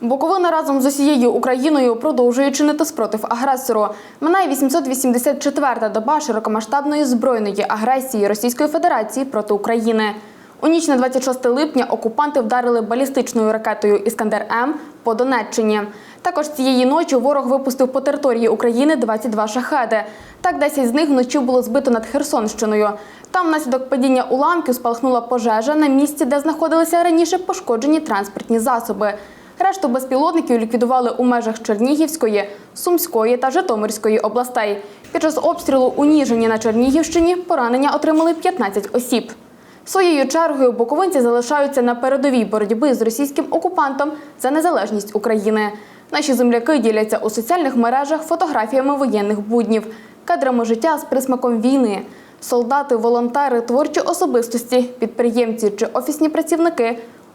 Буковина разом з усією Україною продовжує чинити спротив агресору. Минає 884-та доба широкомасштабної збройної агресії Російської Федерації проти України. У ніч на 26 липня окупанти вдарили балістичною ракетою Іскандер М по Донеччині. Також цієї ночі ворог випустив по території України 22 шахеди. Так, 10 з них вночі було збито над Херсонщиною. Там внаслідок падіння уламків спалахнула пожежа на місці, де знаходилися раніше пошкоджені транспортні засоби. Решту безпілотників ліквідували у межах Чернігівської, Сумської та Житомирської областей. Під час обстрілу у Ніжині на Чернігівщині поранення отримали 15 осіб. Своєю чергою буковинці залишаються на передовій боротьби з російським окупантом за незалежність України. Наші земляки діляться у соціальних мережах фотографіями воєнних буднів, кадрами життя з присмаком війни. Солдати, волонтери, творчі особистості, підприємці чи офісні працівники